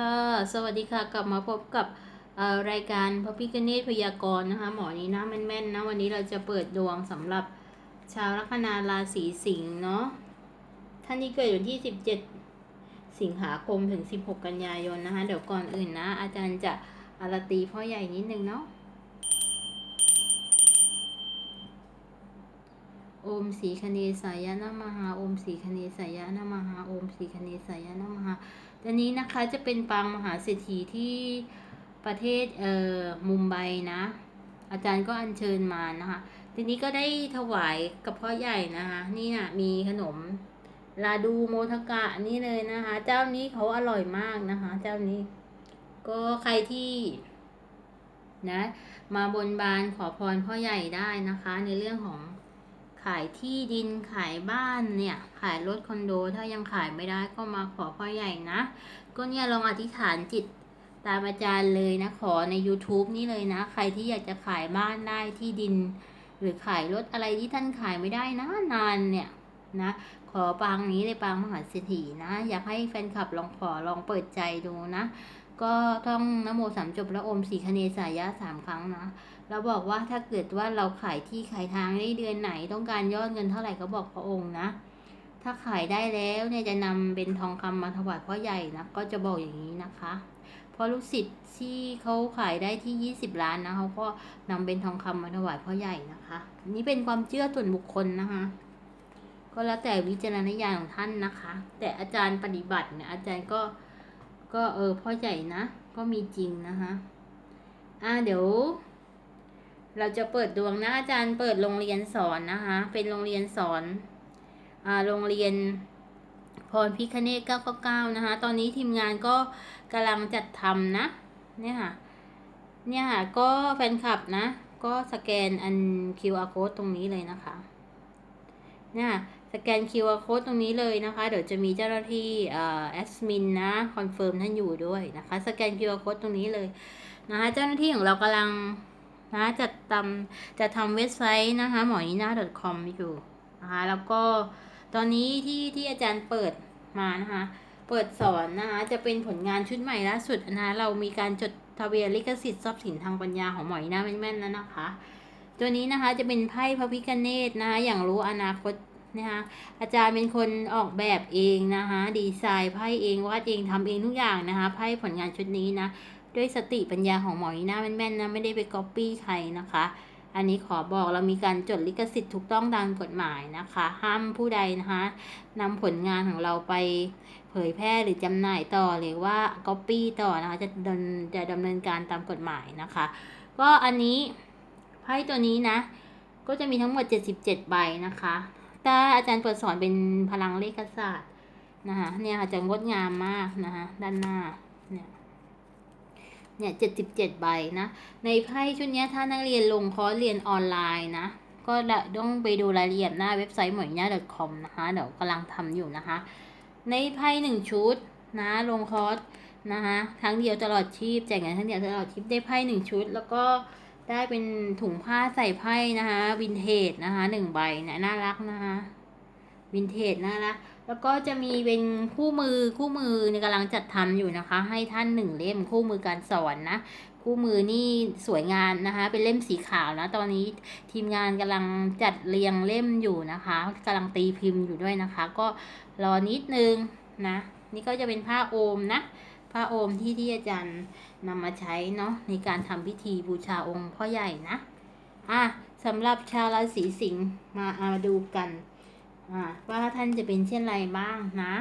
ค่ะ สวัสดีค่ะ กลับมาพบกับรายการพระพิกเนตพยากรณ์นะคะ หมอนี้นะแม่นๆนะ วันนี้เราจะเปิดดวงสำหรับชาวลัคนาราศีสิงห์เนาะ ท่านที่เกิดวันที่ 17 สิงหาคมถึง 16 กันยายนนะคะ เดี๋ยวก่อนอื่นนะ อาจารย์จะอารตีพ่อใหญ่นิดนึงเนาะ โอมสีคเนสายะนะมหาโอมสีคเนสายะนะมหาโอมีคเนสายนะมหาตัวนี้นะคะจะเป็นปางมหาเศรษฐีที่ประเทศเอ่อมุมไบนะ อาจารย์ก็อัญเชิญมานะคะทีนี้ก็ได้ถวายกับพ่อใหญ่นะคะนี่นะมีขนมลาดูโมทกะนี่เลยนะคะ เจ้านี้เขาอร่อยมากนะคะ เจ้านี้ ก็ใครที่นะ มาบนบานขอพรพ่อใหญ่ได้นะคะ ในเรื่องของ ขายที่ดินขายบ้านเนี่ย ขายรถคอนโด ถ้ายังขายไม่ได้ก็มาขอพ่อใหญ่นะ ก็เนี่ยลองอธิษฐานจิตตามอาจารย์เลยนะ ขอใน YouTube นี่เลยนะ ใครที่อยากจะขายบ้านได้ที่ดิน หรือขายรถอะไรที่ท่านขายไม่ได้นะนานเนี่ยนะ ขอปางนี้เลยปางมหาเศรษฐีนะ อยากให้แฟนคลับลองขอลองเปิดใจดูนะ ก็ต้องนโมสามจบแล้วอมสีคเนสายะสามครั้งนะ เราบอกว่าถ้าเกิดว่าเราขายที่ขายทางได้เดือนไหนต้องการยอดเงินเท่าไหร่ก็บอกพระองค์นะ ถ้าขายได้แล้วเนี่ยจะนำเป็นทองคำมาถวายพ่อใหญ่นะก็จะบอกอย่างนี้นะคะเพราะลูกศิษย์ที่เขาขายได้ที่ 20 ล้านนะเขาก็นำเป็นทองคำมาถวายพ่อใหญ่นะคะนี่เป็นความเชื่อส่วนบุคคลนะคะ ก็แล้วแต่วิจารณญาณของท่านนะคะ แต่อาจารย์ปฏิบัติเนี่ยอาจารย์ก็ก็เออพ่อใหญ่นะ ก็มีจริงนะคะ อ่าเดี๋ยว เราจะเปิดดวงนะอาจารย์เปิดโรงเรียนสอนนะคะ เป็นโรงเรียนสอนอ่าโรงเรียนพรพิคเนต999นะคะ ตอนนี้ทีมงานก็กำลังจัดทำนะ เนี่ยค่ะ เนี่ยค่ะ ก็แฟนคลับนะ ก็สแกนอัน QR code ตรงนี้เลยนะคะ เนี่ยสแกน QR code ตรงนี้เลยนะคะ เดี๋ยวจะมีเจ้าหน้าที่แอดมินนะคอนเฟิร์มท่านอยู่ด้วยนะคะ สแกน QR code ตรงนี้เลยนะคะ เจ้าหน้าที่ของเรากำลัง นะจัดทำจะทำเว็บไซต์นะคะหมอนีน่า .com อยู่นะคะแล้วก็ตอนนี้ที่ที่อาจารย์เปิดมานะคะเปิดสอนนะคะจะเป็นผลงานชุดใหม่ล่าสุดนะคะเรามีการจดทะเบียนลิขสิทธิ์ทรัพย์สินทางปัญญาของหมอนีน่าแม่นๆแล้วนะคะ ตัวนี้นะคะจะเป็นไพ่พระพิคเนตนะคะอย่างรู้อนาคตนะคะอาจารย์เป็นคนออกแบบเองนะคะดีไซน์ไพ่เองวาดเองทำเองทุกอย่างนะคะไพ่ผลงานชุดนี้นะ ด้วยสติปัญญาของหมอนีน่าแม่นๆนะไม่ได้ไปก๊อปปี้ใครนะคะ อันนี้ขอบอกเรามีการจดลิขสิทธิ์ถูกต้องตามกฎหมายนะคะ ห้ามผู้ใดนะคะนำผลงานของเราไปเผยแพร่หรือจำหน่ายต่อหรือว่าก๊อปปี้ต่อนะคะจะดำจะดำเนินการตามกฎหมายนะคะ ก็อันนี้ไพ่ตัวนี้นะก็จะมีทั้งหมด 77 ใบนะคะถ้าอาจารย์เปิดสอนเป็นพลังเลขศาสตร์นะคะเนี่ยค่ะจะงดงามมากนะคะด้านหน้า เนี่ยเจ็ดสิบเจ็ดใบนะ ในไพ่ชุดนี้ถ้านักเรียนลงคอร์สเรียนออนไลน์นะ ก็ต้องไปดูรายละเอียดหน้าเว็บไซต์หมวยน่า .com นะคะ เดี๋ยวกำลังทำอยู่นะคะ ในไพ่หนึ่งชุดนะลงคอร์สนะคะทั้งเดียวตลอดชีพแจกเงินทั้งเดียวตลอดชีพได้ไพ่หนึ่งชุด แล้วก็ได้เป็นถุงผ้าใส่ไพ่นะคะวินเทจนะคะหนึ่งใบเนี่ยน่ารักนะคะวินเทจน่ารัก แล้วก็จะมีเป็นคู่มือคู่มือในกำลังจัดทำอยู่นะคะ ให้ท่านหนึ่งเล่มคู่มือการสอนนะ คู่มือนี่สวยงามนะคะ เป็นเล่มสีขาวนะตอนนี้ทีมงานกำลังจัดเรียงเล่มอยู่นะคะกำลังตีพิมพ์อยู่ด้วยนะคะ ก็รอนิดนึงนะ นี่ก็จะเป็นผ้าโอมนะผ้าโอมที่ที่อาจารย์นำมาใช้เนาะในการทำพิธีบูชาองค์พ่อใหญ่นะอะสำหรับชาวราศีสิงห์มาเอามาดูกัน ว่าท่านจะเป็นเช่นไรบ้างนะ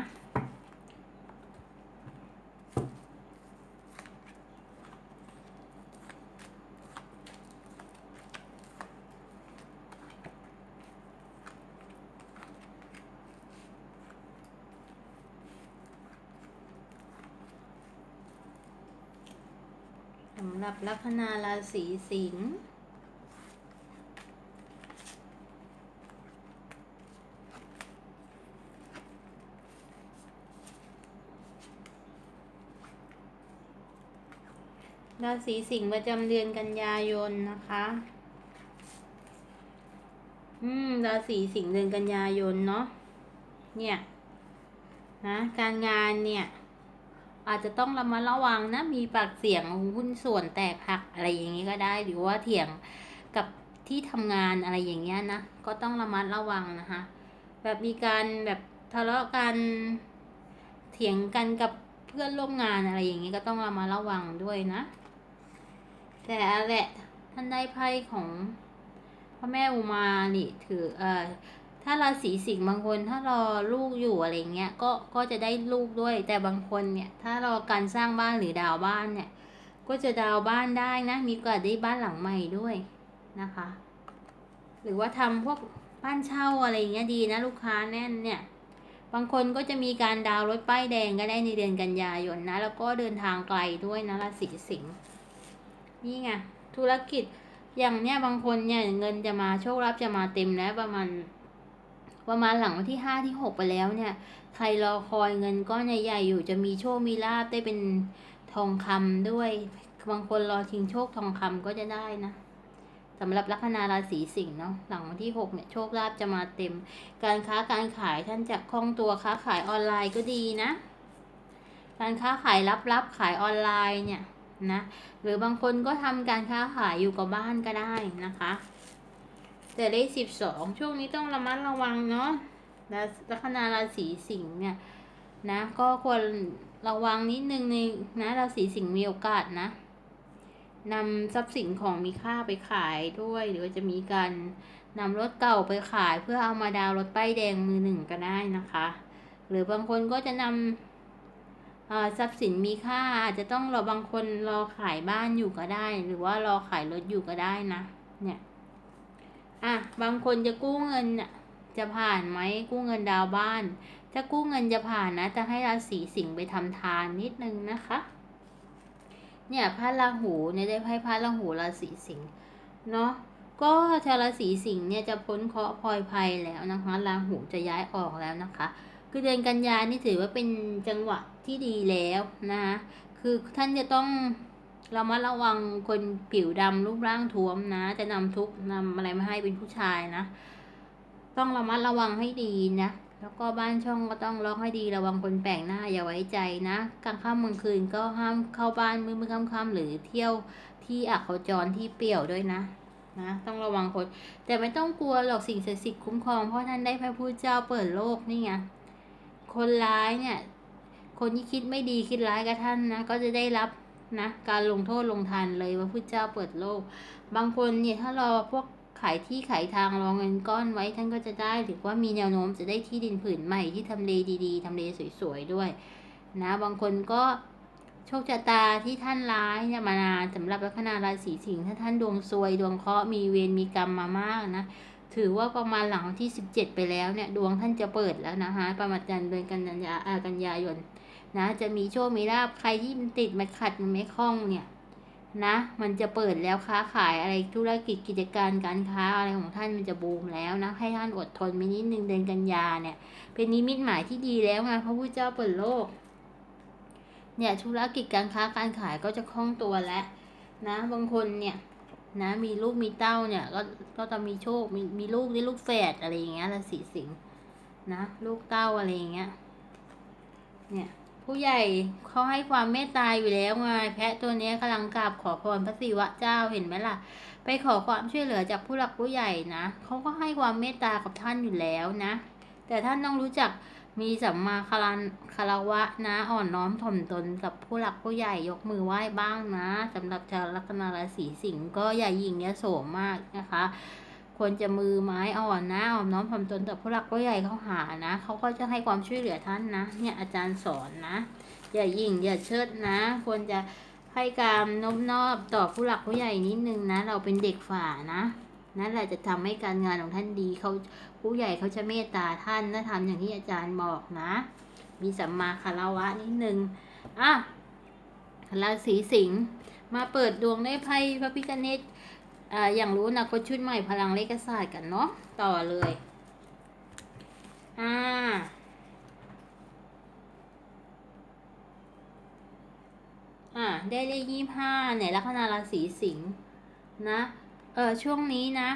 สำหรับลัคนาราศีสิงห์ ราศีสิงห์ประจำเดือนกันยายนนะคะ อืม ราศีสิงห์เดือนกันยายนเนาะ เนี่ย นะ การงานเนี่ย อาจจะต้องระมัดระวังนะ มีปากเสียงหุ้นส่วนแตกหักอะไรอย่างนี้ก็ได้ หรือว่าเถียงกับที่ทำงานอะไรอย่างเงี้ยนะ ก็ต้องระมัดระวังนะคะ แบบมีการแบบทะเลาะกัน เถียงกันกับเพื่อนร่วมงานอะไรอย่างเงี้ยก็ต้องระมัดระวังด้วยนะ แต่อะแหละท่านได้ไพ่ของพระแม่อุมานี่ถือเอ่อถ้าราศีสิงห์บางคนถ้ารอลูกอยู่อะไรเงี้ยก็ก็จะได้ลูกด้วย แต่บางคนเนี่ย ถ้ารอการสร้างบ้านหรือดาวบ้านเนี่ย ก็จะดาวบ้านได้นะ มีโอกาสได้บ้านหลังใหม่ด้วยนะคะ หรือว่าทำพวกบ้านเช่าอะไรเงี้ยดีนะลูกค้าแน่นเนี่ย บางคนก็จะมีการดาวรถป้ายแดงก็ได้ในเดือนกันยายนนะ แล้วก็เดินทางไกลด้วยนะราศีสิงห์ นี่ไงธุรกิจอย่างเนี้ยบางคนเนี่ยเงินจะมาโชคลาภจะมาเต็มแล้วประมาณประมาณหลังวันที่ห้าที่หกไปแล้วเนี่ย ใครรอคอยเงินก้อนใหญ่ๆอยู่จะมีโชคมีลาบได้เป็นทองคำด้วย บางคนรอชิงโชคทองคำก็จะได้นะสำหรับลัคนาราศีสิงห์เนาะหลังวันที่หกเนี่ยโชคลาภจะมาเต็ม การค้าการขายท่านจะคล่องตัวค้าขายออนไลน์ก็ดีนะ การค้าขายลับๆขายออนไลน์เนี่ย นะหรือบางคนก็ทำการค้าขายอยู่กับบ้านก็ได้นะคะแต่เลขสิบสองช่วงนี้ต้องระมัดระวังเนาะและลัคนาราศีสิงห์เนี่ยนะก็ควรระวังนิดนึงในนะราศีสิงห์มีโอกาสนะนำทรัพย์สินของมีค่าไปขายด้วย หรือจะมีการนำรถเก่าไปขายเพื่อเอามาดาวรถป้ายแดงมือหนึ่งก็ได้นะคะ หรือบางคนก็จะนำ ทรัพย์สินมีค่าอาจจะต้องรอบางคนรอขายบ้านอยู่ก็ได้ หรือว่ารอขายรถอยู่ก็ได้นะ เนี่ยอะบางคนจะกู้เงินน่ะจะผ่านไหมกู้เงินดาวบ้าน ถ้ากู้เงินจะผ่านนะจะให้ราศีสิงห์ไปทำทานนิดนึงนะคะ เนี่ยพระราหูเนี่ยได้ไพ่พระราหูราศีสิงห์เนาะก็ชาวราศีสิงห์เนี่ยจะพ้นเคราะห์พลอยภัยแล้วนะคะราหูจะย้ายออกแล้วนะคะ คือเดือนกันยานี่ถือว่าเป็นจังหวะ ที่ดีแล้วนะคะคือท่านจะต้องเรามาระวังคนผิวดำรูปร่างท้วมนะ จะนำทุกนำอะไรมาให้เป็นผู้ชายนะ ต้องระมัดระวังให้ดีนะ แล้วก็บ้านช่องก็ต้องล็อกให้ดีระวังคนแปลกหน้าอย่าไว้ใจนะกลางค่ำกลางคืนก็ห้ามเข้าบ้านมืดมืดค่ำๆหรือเที่ยวที่อักขจรที่เปี่ยวด้วยนะนะต้องระวังคน แต่ไม่ต้องกลัวหรอกสิ่งศักดิ์สิทธิ์คุ้มครองเพราะท่านได้พระพุทธเจ้าเปิดโลกนี่ไงคนร้ายเนี่ย คนที่คิดไม่ดีคิดร้ายกับท่านนะ ก็จะได้รับนะการลงโทษลงทันเลยว่าพุทธเจ้าเปิดโลก บางคนเนี่ยถ้ารอพวกขายที่ขายทางรองเงินก้อนไว้ท่านก็จะได้หรือว่ามีแนวโน้มจะได้ที่ดินผืนใหม่ที่ทำเลดีๆทำเลสวยๆด้วย นะ บางคนก็โชคชะตาที่ท่านร้ายเนี่ยมานานสำหรับลัคนาราศีสิงห์ถ้าท่านดวงซวยดวงเคราะห์มีเวรมีกรรมมามากนะถือว่าประมาณหลังที่สิบเจ็ดไปแล้วเนี่ย ดวงท่านจะเปิดแล้วนะคะประมาณเดือนกันยาอากันยายน นะ จะมีโชคมีลาบใครที่มันติดมันขัดมันไม่คล่องเนี่ยนะ มันจะเปิดแล้วค้าขายอะไรธุรกิจกิจการการค้าอะไรของท่านมันจะบูมแล้วนะ ให้ท่านอดทนไปนิดนึงเดือนกันยาเนี่ย เป็นนิมิตหมายที่ดีแล้วไงพระพุทธเจ้าเปิดโลก เนี่ยธุรกิจการค้าการขายก็จะคล่องตัวแล้วนะ บางคนเนี่ยนะมีลูกมีเต้าเนี่ยก็ก็จะมีโชคมีมีลูกนี่ลูกแฝดอะไรอย่างเงี้ยละสีสิงห์นะ ลูกเต้าอะไรอย่างเงี้ยเนี่ย ผู้ใหญ่เขาให้ความเมตตาอยู่แล้วไงแพะตัวนี้กำลังกราบขอพรพระศิวะเจ้าเห็นไหมล่ะ ไปขอความช่วยเหลือจากผู้หลักผู้ใหญ่นะเขาก็ให้ความเมตตากับท่านอยู่แล้วนะ แต่ท่านต้องรู้จักมีสัมมาคารันคารวะนะอ่อนน้อมถ่อมตนกับผู้หลักผู้ใหญ่ยกมือไหว้บ้างนะสำหรับชาวลัคนาราศีสิงห์ก็อย่ายิงยโสมมากนะคะ ควรจะมือไม้อ่อนนะอ่อนน้อมถ่อมตนกับผู้หลักผู้ใหญ่เขาหานะเขาก็จะให้ความช่วยเหลือท่านนะ เนี่ยอาจารย์สอนนะ อย่ายิ่งอย่าเชิดนะ ควรจะให้การนบนอบต่อผู้หลักผู้ใหญ่นิดนึงนะ เราเป็นเด็กฝ่านะนั่นแหละจะทำให้การงานของท่านดีเขาผู้ใหญ่เขาจะเมตตาท่านถ้าทำอย่างที่อาจารย์บอกนะ มีสัมมาคารวะนิดนึงอะราศีสิงห์มาเปิดดวงได้ไพ่พระพิฆเนศ อ่าอย่างรู้นะก็ชุดใหม่พลังเลขศาสตร์กันเนาะต่อเลย อ่า อ่า ได้เลขยี่ห้าเนี่ยลัคนาราศีสิงห์นะ เออช่วงนี้นะ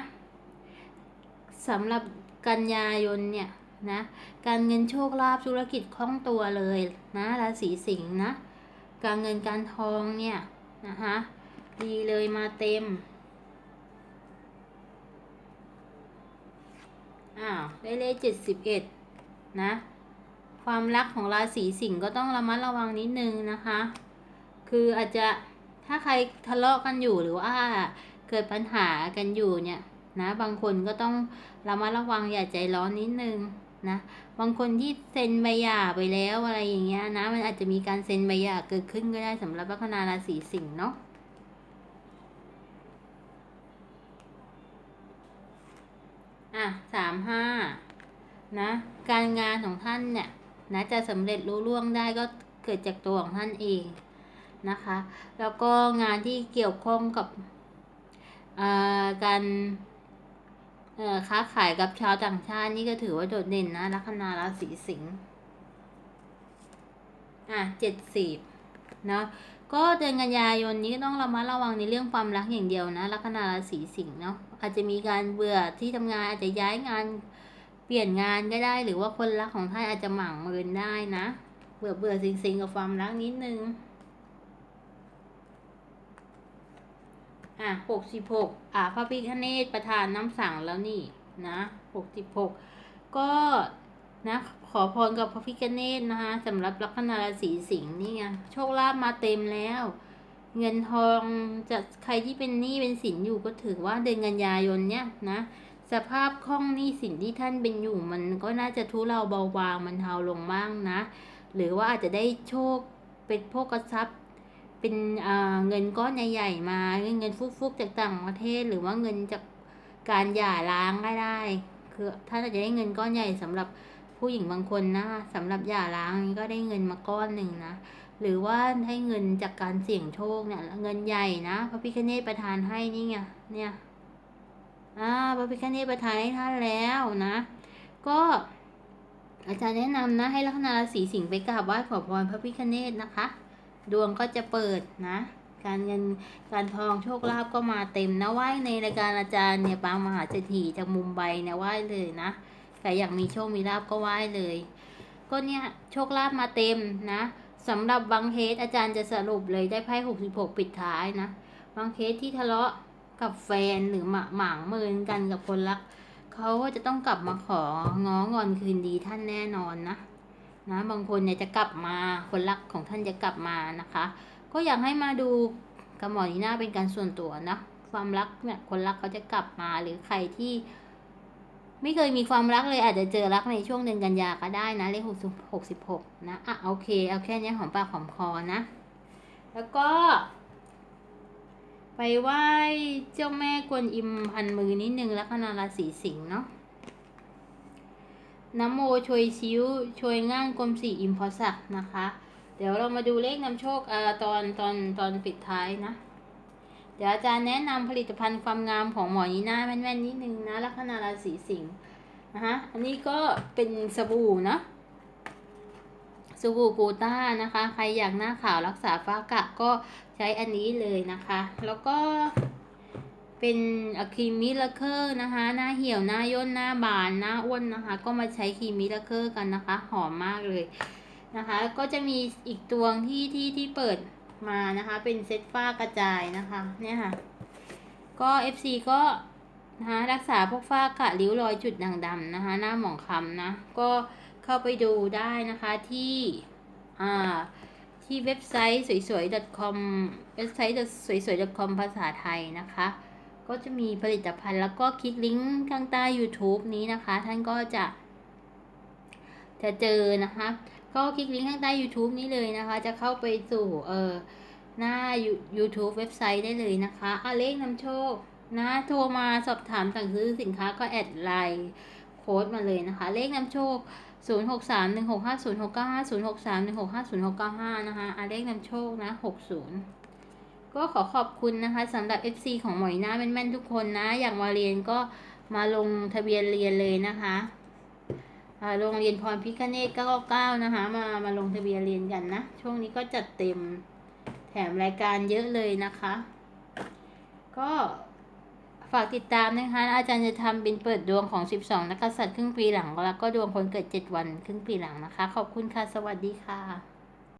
สำหรับกันยายนเนี่ยนะ การเงินโชคลาภธุรกิจคล่องตัวเลยนะราศีสิงห์นะ การเงินการทองเนี่ยนะคะดีเลยมาเต็ม อ้าวได้เลขเจ็ดสิบเอ็ดนะ ความรักของราศีสิงห์ก็ต้องระมัดระวังนิดนึงนะคะ คืออาจจะถ้าใครทะเลาะกันอยู่หรือว่าเกิดปัญหากันอยู่เนี่ยนะบางคนก็ต้องระมัดระวังอย่าใจร้อนนิดนึงนะบางคนที่เซ็นใบหย่าไปแล้วอะไรอย่างเงี้ยนะมันอาจจะมีการเซ็นใบหย่าเกิดขึ้นก็ได้สำหรับลัคนาราศีสิงห์เนาะ อะ สามห้านะการงานของท่านเนี่ยนะจะสำเร็จรุ่ล่วงได้ก็เกิดจากตัวของท่านเองนะคะ แล้วก็งานที่เกี่ยวข้องกับการค้าขายกับชาวต่างชาตินี่ก็ถือว่าโดดเด่นนะลัคนาราศีสิงห์อะเจ็ดสิบนะก็เดือนกันยายนนี้ต้องระมัดระวังในเรื่องความรักอย่างเดียวนะลัคนาราศีสิงห์เนาะ อาจจะมีการเบื่อที่ทำงานอาจจะย้ายงานเปลี่ยนงานก็ได้ หรือว่าคนรักของท่านอาจจะหมั่งเมินได้นะ เบื่อเบื่อสิงสิงกับความรักนิดนึงอะหกสิบหกอะพระพิฆเนศประธานน้ำสั่งแล้วนี่นะหกสิบหกก็นะขอพรกับพระพิฆเนศนะคะสำหรับลัคนาราศีสิงห์นี่ไงโชคลาภมาเต็มแล้ว เงินทองจะใครที่เป็นหนี้เป็นสินอยู่ก็ถือว่าเดือนกันยายนเนี่ยนะสภาพคล่องหนี้สินที่ท่านเป็นอยู่มันก็น่าจะทุเลาเบาบางมันเทาลงบ้างนะ หรือว่าอาจจะได้โชคเป็นพวกทรัพย์ เป็นเงินก้อนใหญ่ๆมาเงินฟุกๆจากต่างประเทศ หรือว่าเงินจากการหย่าร้างก็ได้ คือท่านอาจจะได้เงินก้อนใหญ่สำหรับผู้หญิงบางคนนะสำหรับหย่าร้างก็ได้เงินมาก้อนหนึ่งนะ หรือว่าให้เงินจากการเสี่ยงโชคเนี่ย เงินใหญ่นะพระพิฆเนศประทานให้นี่ไงเนี่ยอ่าพระพิฆเนศประทานให้ท่านแล้วนะ ก็อาจารย์แนะนำนะให้ลัคนาสีสิงห์ไปกราบไหว้ขอพรพระพิฆเนศนะคะ ดวงก็จะเปิดนะ การเงินการทองโชคลาภก็มาเต็มนะไหว้ในรายการอาจารย์เนี่ยปางมหาเศรษฐีจากมุมไบเนี่ยไหว้เลยนะใครอยากมีโชคมีลาภก็ไหว้เลย ก็เนี่ยโชคลาภมาเต็มนะ สำหรับบางเคสอาจารย์จะสรุปเลยได้ไพ่หกสิบหกปิดท้ายนะบางเคสที่ทะเลาะกับแฟนหรือหมาหมางเมินกันกับคนรักเขาก็จะต้องกลับมาของ้องอนคืนดีท่านแน่นอนนะนะบางคนเนี่ยจะกลับมาคนรักของท่านจะกลับมานะคะ ก็อยากให้มาดูกับหมอนีน่าเป็นการส่วนตัวนะความรักเนี่ยคนรักเขาจะกลับมาหรือใครที่ ไม่เคยมีความรักเลยอาจจะเจอรักในช่วงเดือนกันยาก็ได้นะเลขหกหกสิบหกนะอะโอเคเอาแค่นี้หอมปากหอมคอนะ แล้วก็ ไปไหว้เจ้าแม่กวนอิมพันมือนิดนึงแล้วคนาราศีสิงห์เนาะน้ำโมช่วยชิวช่วยง่างกลมสีอิมพอสักนะคะ เดี๋ยวเรามาดูเลขนำโชคอตอนตอนตอนปิดท้ายนะ เดี๋ยวอาจารย์แนะนำผลิตภัณฑ์ความงามของหมอนีน่าแม่นๆนิดนึงนะลัคนาราศีสิงห์นะฮะอันนี้ก็เป็นสบู่นะสบู่กูต้านะคะ ใครอยากหน้าขาวรักษาฝ้ากระก็ใช้อันนี้เลยนะคะ แล้วก็เป็นอะครีมมิลเคอร์นะคะ หน้าเหี่ยวหน้าย่นหน้าบานหน้าอ้วนนะคะ ก็มาใช้ครีมมิลเคอร์กันนะคะ หอมมากเลยนะคะ ก็จะมีอีกตัวที่ที่ที่เปิด มานะคะ เป็นเซตฝ้ากระจายนะคะเนี่ยค่ะ ก็ FC ก็นะคะรักษาพวกฝ้ากระริ้วรอยจุดด่างดำนะคะ หน้าหมองคล้ำนะ ก็เข้าไปดูได้นะคะที่อ่าที่เว็บไซต์สวยๆ .com เว็บไซต์สวยๆ .com ภาษาไทยนะคะ ก็จะมีผลิตภัณฑ์แล้วก็คลิกลิงก์ข้างใต้ YouTube นี้นะคะ ท่านก็จะ จะเจอนะคะ ก็คลิกลิงก์ข้างใต้ YouTube นี้เลยนะคะ จะเข้าไปสู่เออหน้า YouTube เว็บไซต์ได้เลยนะคะอาเลขนำโชคนะโทรมาสอบถามสั่งซื้อสินค้าก็แอดไลน์โค้ดมาเลยนะคะ เลขนำโชค 0 6 3 1 6 5 0 6 9 5 0 6 3 1 6 5 0 6 9 5 นะคะอาเลขนำโชคนะ 60 ก็ขอขอบคุณนะคะสำหรับ FC ของหมอยหน้าแม่นๆทุกคนนะ อย่างมาเรียนก็มาลงทะเบียนเรียนเลยนะคะ โรงเรียนพรพิคเนต99 นะคะ มามาลงทะเบียนเรียนกันนะ ช่วงนี้ก็จัดเต็มแถมรายการเยอะเลยนะคะ ก็ฝากติดตามนะคะ อาจารย์จะทำเป็นเปิดดวงของ 12 นักษัตริย์ครึ่งปีหลัง แล้วก็ดวงคนเกิด 7 วันครึ่งปีหลังนะคะ ขอบคุณค่ะ สวัสดีค่ะ